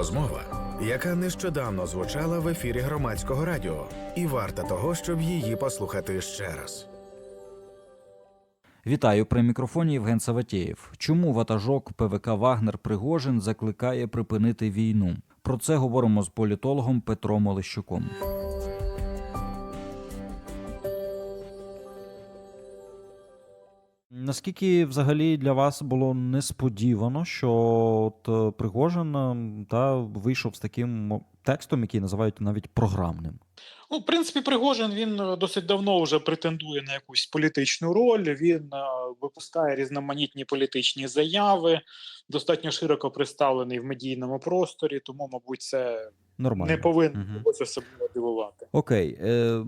Розмова, яка нещодавно звучала в ефірі громадського радіо, і варта того, щоб її послухати ще раз. Вітаю при мікрофоні Євген Саватєєв. Чому ватажок ПВК Вагнер Пригожин закликає припинити війну? Про це говоримо з політологом Петром Олещуком. Наскільки взагалі для вас було несподівано, що от е, Пригожин е, та вийшов з таким текстом, який називають навіть програмним? Ну, в принципі, Пригожин він е, досить давно вже претендує на якусь політичну роль. Він е, випускає різноманітні політичні заяви, достатньо широко представлений в медійному просторі, тому, мабуть, це Нормально. не повинно Мгм. когось особливо дивувати. Окей, е,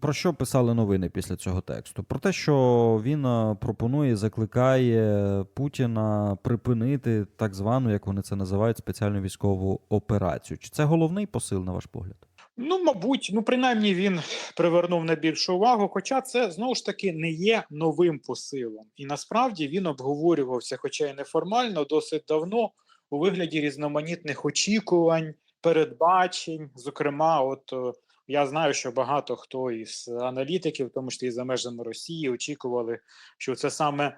про що писали новини після цього тексту? Про те, що він е, пропонує, закликає Путіна припинити так звану, як вони це називають, спеціальну військову операцію. Чи це головний посил, на ваш погляд? Ну, мабуть, ну принаймні він привернув на більшу увагу. Хоча це знову ж таки не є новим посилом, і насправді він обговорювався, хоча й неформально, досить давно у вигляді різноманітних очікувань, передбачень. Зокрема, от е, я знаю, що багато хто із аналітиків, в тому числі і за межами Росії, очікували, що це саме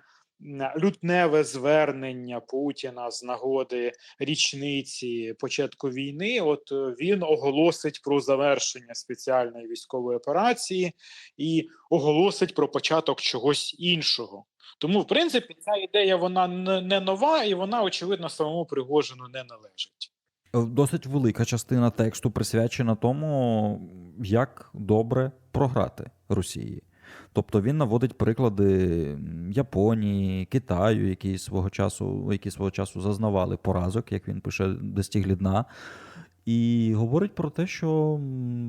лютневе звернення Путіна з нагоди річниці початку війни. От е, він оголосить про завершення спеціальної військової операції і оголосить про початок чогось іншого. Тому, в принципі, ця ідея вона не нова, і вона, очевидно, самому Пригожину не належить. Е, Досить велика частина тексту присвячена тому, як добре програти Росії. Тобто він наводить приклади Японії, Китаю, які свого часу, які свого часу зазнавали поразок, як він пише, достигли дна. І говорить про те, що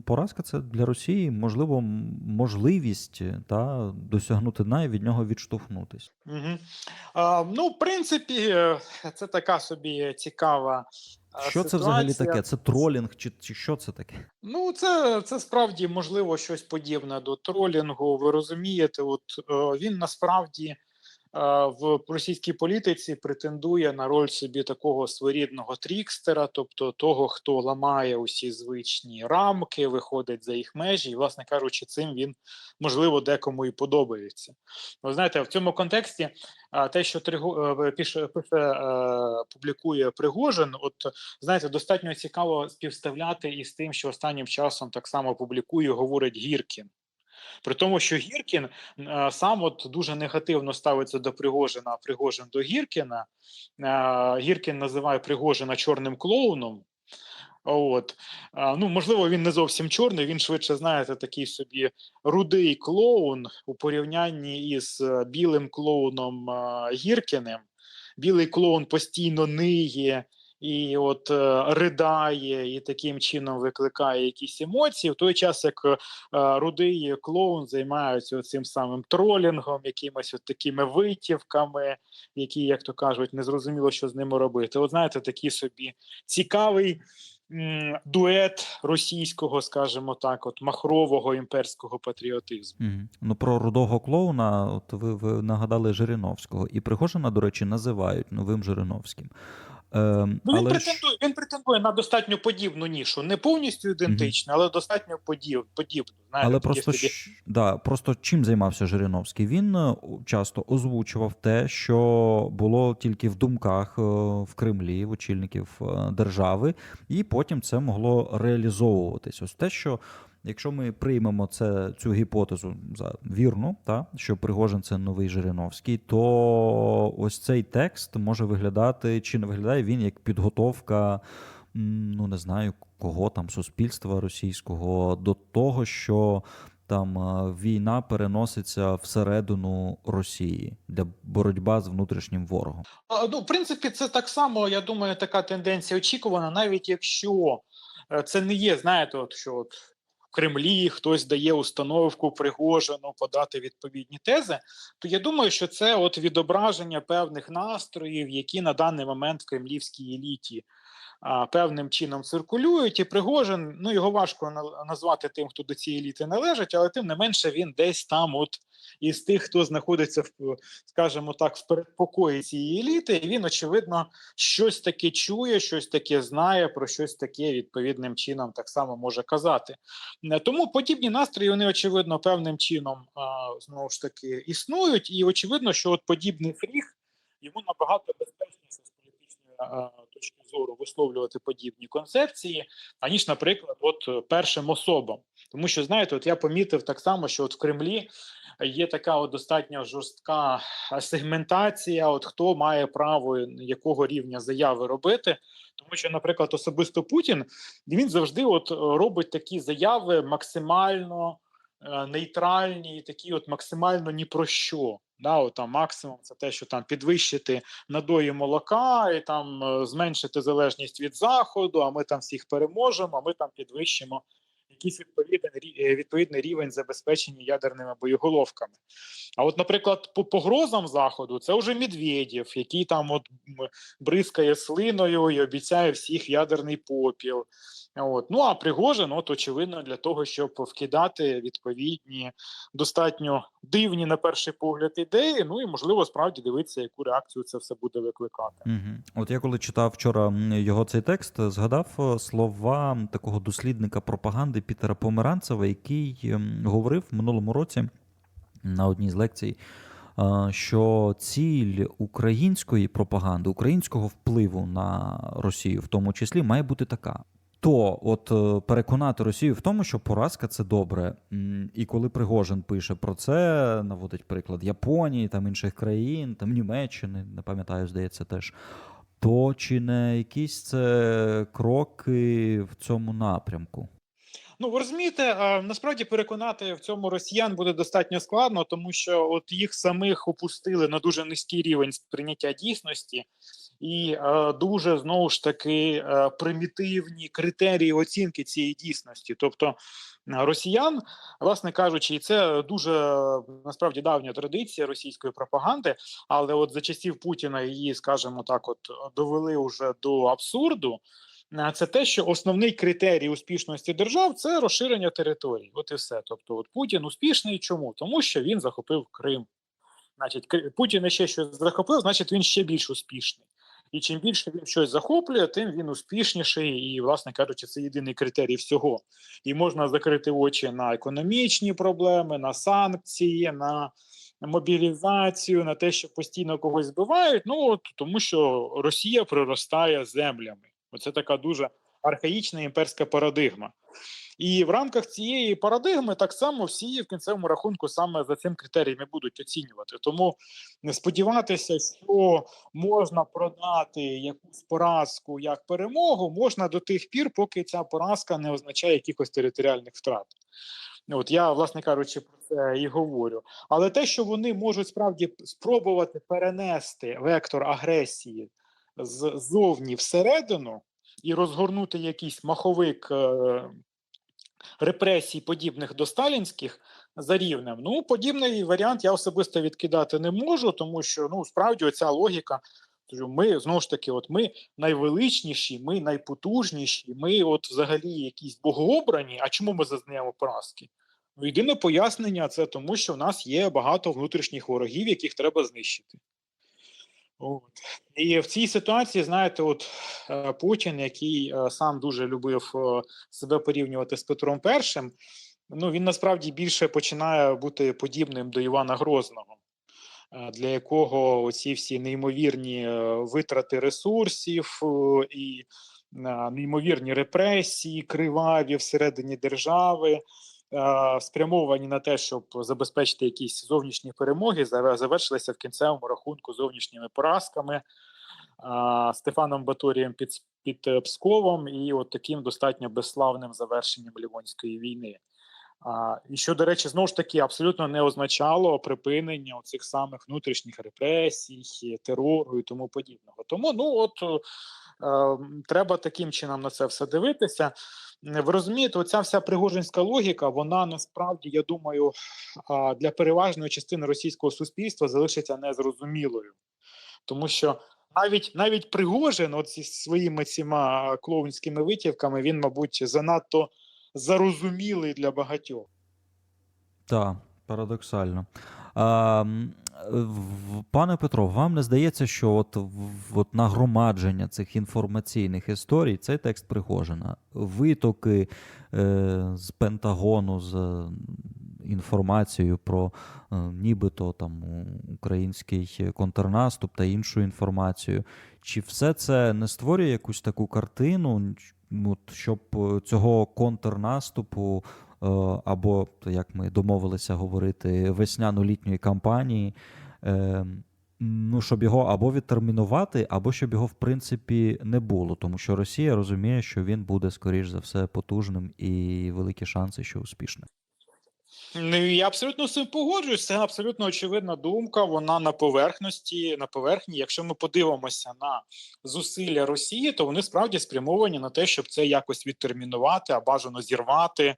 поразка це для Росії можливо можливість та досягнути дна і від нього відштовхнутись. Угу. Ну, в принципі, е, це така собі цікава. Що це взагалі таке? Це тролінг, чи, чи що це таке? Ну, це, це справді можливо щось подібне до тролінгу. Ви розумієте, от е, він насправді в російській політиці претендує на роль собі такого своєрідного трікстера, тобто того, хто ламає усі звичні рамки, виходить за їх межі, і, власне кажучи, цим він можливо декому і подобається. Ви знаєте, в цьому контексті те, що Триго- е, пише е, публікує Пригожин, от знаєте, достатньо цікаво співставляти із тим, що останнім часом так само публікує, говорить Гіркін. При тому, що Гіркін е, сам от дуже негативно ставиться до Пригожина, а Пригожин до Гіркіна. Е, Гіркін називає Пригожина чорним клоуном. От. А, ну, можливо, він не зовсім чорний, він швидше, знаєте, такий собі рудий клоун у порівнянні із е, білим клоуном е, Гіркіним. Білий клоун постійно ниє і от е, ридає, і таким чином викликає якісь емоції, в той час як е, рудий клоун займається цим самим тролінгом, якимись от такими витівками, які, як то кажуть, не зрозуміло, що з ними робити. От знаєте, такий собі цікавий дует російського, скажімо так, от махрового імперського патріотизму. Мгм. Ну про рудого клоуна, от ви, ви нагадали Жириновського. І Пригожина, до речі, називають новим Жириновським. Ем, Ну, він але претендує, він претендує на достатньо подібну нішу, не повністю ідентичну, але достатньо подіб, подібну. Знаєте, Але просто, собі- да, просто чим займався Жириновський? Він е, часто озвучував те, що було тільки в думках е, в Кремлі, в очільників е, держави, і потім це могло реалізовуватись. Ось те, що якщо ми приймемо це, цю гіпотезу за вірну, та, що Пригожин це новий Жириновський, то ось цей текст може виглядати, чи не виглядає він як підготовка ну не знаю кого там суспільства російського до того, що там е, війна переноситься всередину Росії для боротьба з внутрішнім ворогом. Ну, в принципі, це так само, я думаю, така тенденція очікувана, навіть якщо е, це не є, знаєте, от що от Кремлі, хтось дає установку Пригожину подати відповідні тези, то я думаю, що це от відображення певних настроїв, які на даний момент в кремлівській еліті певним чином циркулюють. І Пригожин, ну його важко на- назвати тим, хто до цієї еліти належить, але тим не менше він десь там, от із тих, хто знаходиться в, скажімо так, в передпокої цієї еліти, і він очевидно щось таке чує, щось таке знає, про щось таке відповідним чином так само може казати. Е, Тому подібні настрої вони очевидно певним чином знову ж таки існують, і очевидно, що от подібний фріг йому набагато безпечніше з політичної зору висловлювати подібні концепції, аніж, наприклад, от е, першим особам. Тому що знаєте, от я помітив так само, що от в Кремлі є така от достатньо жорстка сегментація. От хто має право якого рівня заяви робити, тому що, наприклад, особисто Путін він завжди от е, робить такі заяви максимально е, нейтральні, такі от максимально ні про що. Да, от там максимум це те, що там підвищити надої молока і там е, зменшити залежність від заходу. А ми там всіх переможемо. А ми там підвищимо якийсь відповідний е, відповідний рівень забезпечення ядерними боєголовками. А от, наприклад, по погрозам заходу це вже Медведєв, який там от бризкає слиною і обіцяє всіх ядерний попіл. От. Ну а Пригожин, от очевидно, для того, щоб вкидати відповідні достатньо дивні на перший погляд ідеї. Ну і можливо справді дивитися, яку реакцію це все буде викликати. Угу. От я коли читав вчора його цей текст, згадав е, слова такого дослідника пропаганди Пітера Померанцева, який говорив в минулому році на одній з лекцій, що ціль української пропаганди, українського впливу на Росію, в тому числі, має бути така. То от е, переконати Росію в тому, що поразка це добре. І коли Пригожин пише про це, наводить приклад Японії, там інших країн, там Німеччини, не пам'ятаю, здається, теж. То чи не якісь це кроки в цьому напрямку? Ну ви розумієте, насправді переконати в цьому росіян буде достатньо складно, тому що от їх самих опустили на дуже низький рівень сприйняття дійсності, і е, дуже знову ж таки е, примітивні критерії оцінки цієї дійсності. Тобто росіян, власне кажучи, і це дуже насправді давня традиція російської пропаганди, але от за часів Путіна її, скажімо так, от довели уже до абсурду. Е, Це те, що основний критерій успішності держав це розширення територій. От і все. Тобто, от Путін успішний чому? Тому що він захопив Крим. Значить, Путін ще щось захопив, значить він ще більш успішний. І чим більше він щось захоплює, тим він успішніший. І, власне кажучи, це єдиний критерій всього. І можна закрити очі на економічні проблеми, на санкції, на мобілізацію, на те, що постійно когось збивають. Ну от тому, що Росія приростає землями. Оце така дуже архаїчна імперська парадигма. І в рамках цієї парадигми так само всі в кінцевому рахунку саме за цим критеріями будуть оцінювати. Тому не сподіватися, що можна продати якусь поразку як перемогу, можна до тих пір, поки ця поразка не означає якихось територіальних втрат. От я, власне кажучи, про це і говорю. Але те, що вони можуть справді спробувати перенести вектор агресії ззовні всередину і розгорнути якийсь маховик е, репресій, подібних до сталінських, за рівнем. Ну, подібний варіант я особисто відкидати не можу, тому що ну справді оця логіка. Ми знову ж таки, от ми найвеличніші, ми найпотужніші, ми, от взагалі, якісь богообрані. А чому ми зазнаємо поразки? Ну, єдине пояснення це тому, що в нас є багато внутрішніх ворогів, яких треба знищити. От. І в цій ситуації, знаєте, от е, Путін, який е, сам дуже любив е, себе порівнювати з Петром І, ну він насправді більше починає бути подібним до Івана Грозного, для якого оці всі неймовірні витрати ресурсів і неймовірні репресії, криваві всередині держави. Спрямовані на те, щоб забезпечити якісь зовнішні перемоги, завершилися в кінцевому рахунку зовнішніми поразками Стефаном Баторієм під, під е, Псковом і от таким достатньо безславним завершенням Лівонської війни. А, і що, до речі, знову ж таки абсолютно не означало припинення цих самих внутрішніх репресій, терору і тому подібного. Тому, ну от Треба таким чином на це все дивитися. Ви розумієте, оця вся пригожинська логіка, вона насправді, я думаю, для переважної частини російського суспільства залишиться незрозумілою, тому що навіть навіть Пригожин, от зі своїми цими клоунськими витівками, він, мабуть, занадто зарозумілий для багатьох. Так, парадоксально. А, м, в- пане Петро, вам не здається, що от, от нагромадження цих інформаційних історій, цей текст Пригожина, витоки е, з Пентагону з інформацією про е, нібито там український контрнаступ та іншу інформацію, чи все це не створює якусь таку картину, ну, от, щоб е, цього контрнаступу або, як ми домовилися говорити, весняно-літньої кампанії. е, Ну, щоб його або відтермінувати, або щоб його в принципі не було, тому що Росія розуміє, що він буде скоріш за все потужним і великі шанси, що успішним. Ну, я абсолютно з цим погоджуюсь. Це абсолютно очевидна думка. Вона на поверхності, на поверхні. Якщо ми подивимося на зусилля Росії, то вони справді спрямовані на те, щоб це якось відтермінувати, а бажано зірвати.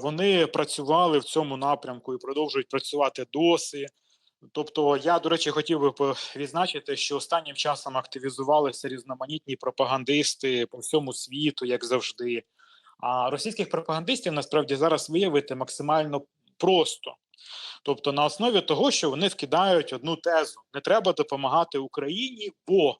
Вони працювали в цьому напрямку і продовжують працювати досі. Тобто, я, до речі, хотів би відзначити, що останнім часом активізувалися різноманітні пропагандисти по всьому світу, як завжди. А російських пропагандистів насправді зараз виявити максимально просто. Тобто, на основі того, що вони вкидають одну тезу: не треба допомагати Україні, бо,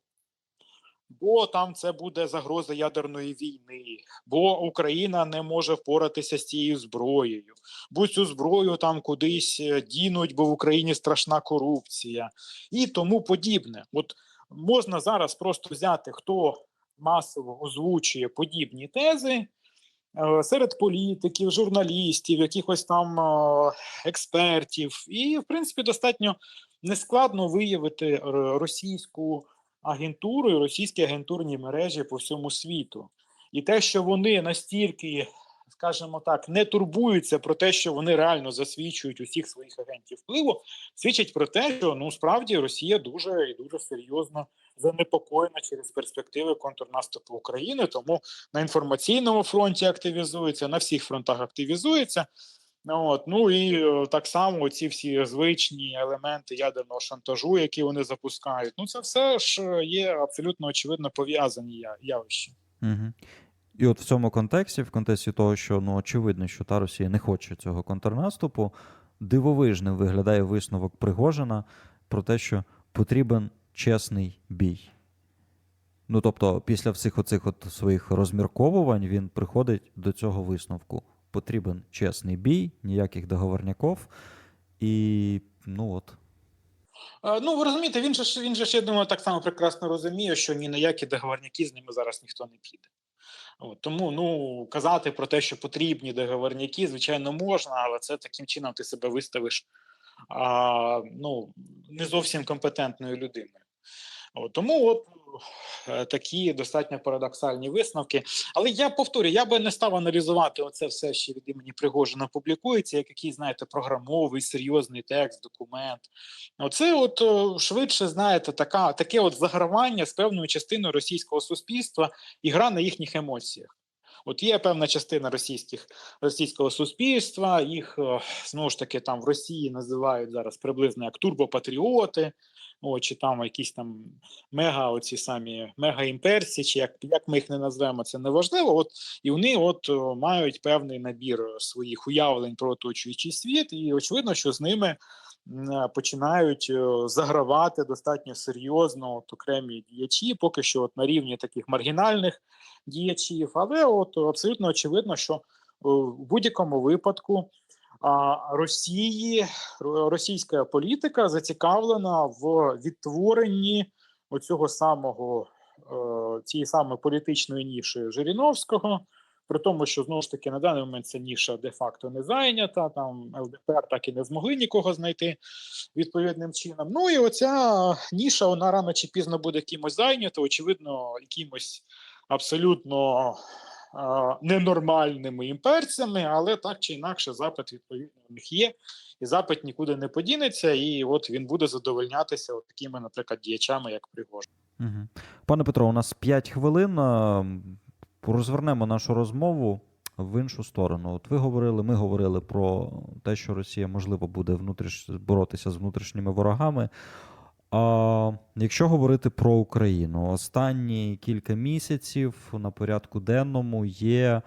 бо там це буде загроза ядерної війни, бо Україна не може впоратися з цією зброєю, бо цю зброю там кудись е, дінуть, бо в Україні страшна корупція. І тому подібне. От можна зараз просто взяти, хто масово озвучує подібні тези е, серед політиків, журналістів, якихось там е, експертів, і в принципі достатньо нескладно виявити російську агентуру і російські агентурні мережі по всьому світу. І те, що вони настільки, скажімо так, не турбуються про те, що вони реально засвідчують усіх своїх агентів впливу, свідчить про те, що ну справді Росія дуже і дуже серйозно занепокоєна через перспективи контрнаступу України. Тому на інформаційному фронті активізується, на всіх фронтах активізується. Ну, От, ну і е, так само ці всі звичні елементи ядерного шантажу, які вони запускають. Ну це все ж е, є абсолютно очевидно пов'язані явища. Угу. І от в цьому контексті, в контексті того, що ну очевидно, що та Росія не хоче цього контрнаступу, дивовижним виглядає висновок Пригожина про те, що потрібен чесний бій. Ну тобто, після всіх оцих от своїх розмірковувань він приходить до цього висновку. Потрібен чесний бій, ніяких договорняков. І ну от. Е, Ну, ви розумієте, він же він же ж, я думаю, так само прекрасно розуміє, що ні на які договорняки з ними зараз ніхто не піде. От, тому ну казати про те, що потрібні договорняки, звичайно, можна, але це таким чином ти себе виставиш а, ну, не зовсім компетентною людиною. От, тому от е, такі достатньо парадоксальні висновки. Але я повторюю, я би не став аналізувати оце все, що від імені Пригожина публікується, як якийсь, знаєте, програмовий серйозний текст, документ. Оце, от е, швидше, знаєте, така, таке от загравання з певною частиною російського суспільства і гра на їхніх емоціях. От є певна частина російських російського суспільства, їх е, знову ж таки там в Росії називають зараз приблизно як турбопатріоти, о, чи там якісь там мега, оці самі мега-імперці, чи як, як ми їх не назвемо, це неважливо. От і вони от мають певний набір своїх уявлень про оточуючий світ, і очевидно, що з ними е, починають е, загравати достатньо серйозно от, окремі діячі, поки що от на рівні таких маргінальних діячів. Але от абсолютно очевидно, що е, в будь-якому випадку Росії ро- російська політика зацікавлена в відтворенні оцього самого е, цієї самої політичної ніші Жириновського. При тому, що знову ж таки на даний момент ця ніша де-факто не зайнята, там ЛДПР так і не змогли нікого знайти відповідним чином. Ну і оця ніша, вона рано чи пізно буде кимось зайнята, очевидно, якимось абсолютно ненормальними імперцями, але так чи інакше запит відповідно у них є, і запит нікуди не подінеться, і от він буде задовольнятися от такими, наприклад, діячами, як Пригожин. Угу. Пане Петро, у нас 5 хвилин. Розвернемо нашу розмову в іншу сторону. От ви говорили, ми говорили про те, що Росія можливо буде внутріш... боротися з внутрішніми ворогами. А якщо говорити про Україну, останні кілька місяців на порядку денному є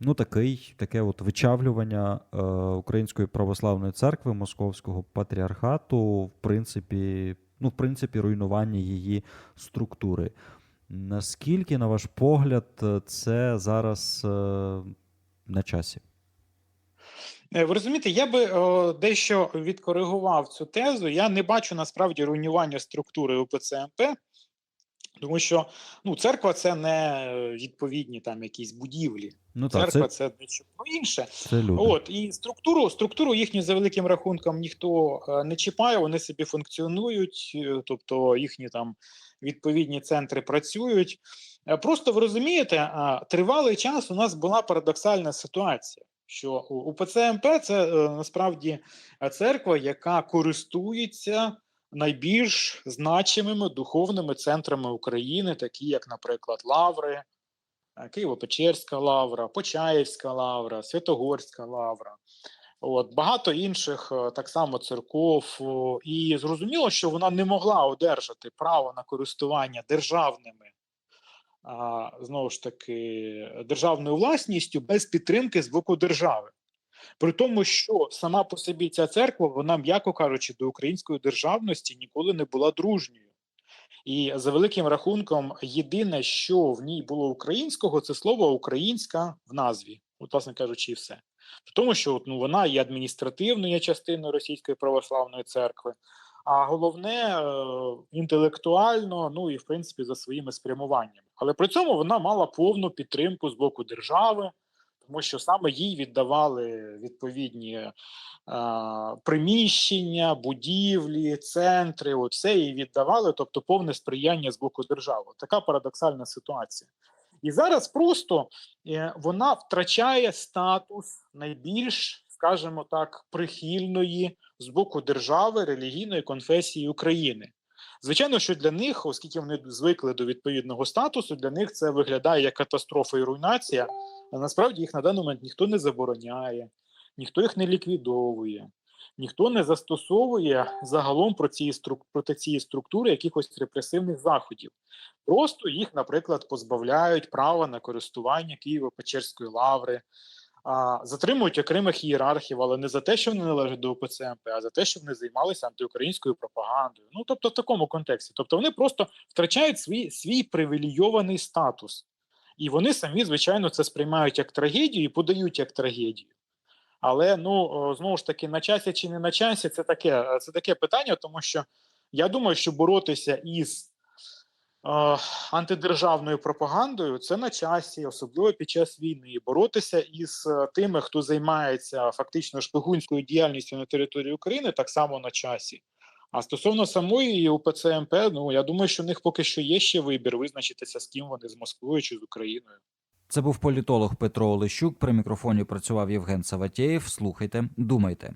ну, такий, таке от вичавлювання е, Української православної церкви Московського патріархату, в принципі, ну, в принципі, руйнування її структури. Наскільки, на ваш погляд, це зараз е, на часі? Е, Ви розумієте, я би о, дещо відкоригував цю тезу. Я не бачу насправді руйнування структури УПЦ МП, тому що ну, церква це не відповідні там якісь будівлі. Ну так, Церква це, це дещо про інше. це люди. От і структуру, структуру їхню за великим рахунком ніхто е, не чіпає, вони собі функціонують, е, тобто їхні там відповідні центри працюють. Просто ви розумієте, тривалий час у нас була парадоксальна ситуація, що у- УПЦ МП це е, насправді церква, яка користується найбільш значимими духовними центрами України, такі як, наприклад, Лаври, е, Києво-Печерська лавра, Почаївська лавра, Святогорська лавра. От, багато інших е, так само церков. І зрозуміло, що вона не могла одержати право на користування державними, а, знову ж таки, державною власністю без підтримки з боку держави. При тому, що сама по собі ця церква, вона, м'яко кажучи, до української державності ніколи не була дружньою. І за великим рахунком, єдине, що в ній було українського, це слово українська в назві, от, власне кажучи, і все. В тому, що от, ну, вона є адміністративною частиною Російської православної церкви, а головне е, інтелектуально, ну і в принципі за своїми спрямуваннями. Але при цьому вона мала повну підтримку з боку держави, тому що саме їй віддавали відповідні е, приміщення, будівлі, центри, от все їй віддавали, тобто повне сприяння з боку держави. Така парадоксальна ситуація. І зараз просто е, вона втрачає статус найбільш, скажімо так, прихильної з боку держави релігійної конфесії України. Звичайно, що для них, оскільки вони звикли до відповідного статусу, для них це виглядає як катастрофа і руйнація. А насправді їх на даний момент ніхто не забороняє, ніхто їх не ліквідовує, ніхто не застосовує загалом про ці проти цієї структури якихось репресивних заходів. Просто їх, наприклад, позбавляють права на користування Києво-Печерської лаври, а, затримують окремих ієрархів, але не за те, що вони належать до ОПЦ МП, а за те, що вони займалися антиукраїнською пропагандою. Ну тобто в такому контексті. Тобто вони просто втрачають свій, свій привілейований статус. І вони самі, звичайно, це сприймають як трагедію і подають як трагедію. Але ну знову ж таки, на часі чи не на часі, це таке, це таке питання, тому що я думаю, що боротися із антидержавною пропагандою це на часі, особливо під час війни. Боротися із е, тими, хто займається фактично шпигунською діяльністю на території України, так само на часі. А стосовно самої УПЦ МП, ну я думаю, що в них поки що є ще вибір визначитися з ким вони з Москвою чи з Україною. Це був політолог Петро Олещук. При мікрофоні працював Євген Саватєєв. Слухайте, думайте.